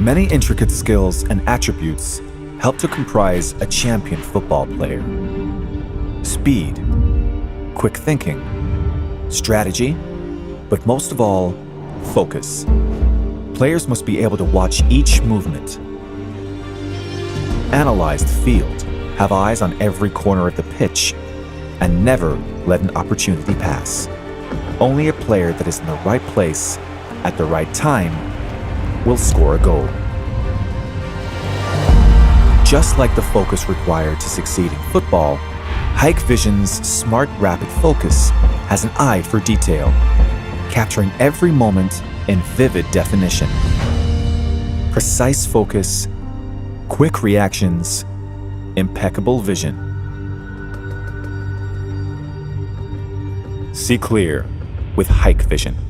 Many intricate skills and attributes help to comprise a champion football player. Speed, quick thinking, strategy, but most of all, focus. Players must be able to watch each movement, analyze the field, have eyes on every corner of the pitch, and never let an opportunity pass. Only a player that is in the right place at the right time will score a goal. Just like the focus required to succeed in football, Hike Vision's smart rapid focus has an eye for detail, capturing every moment in vivid definition. Precise focus, quick reactions, impeccable vision. See clear with Hike Vision.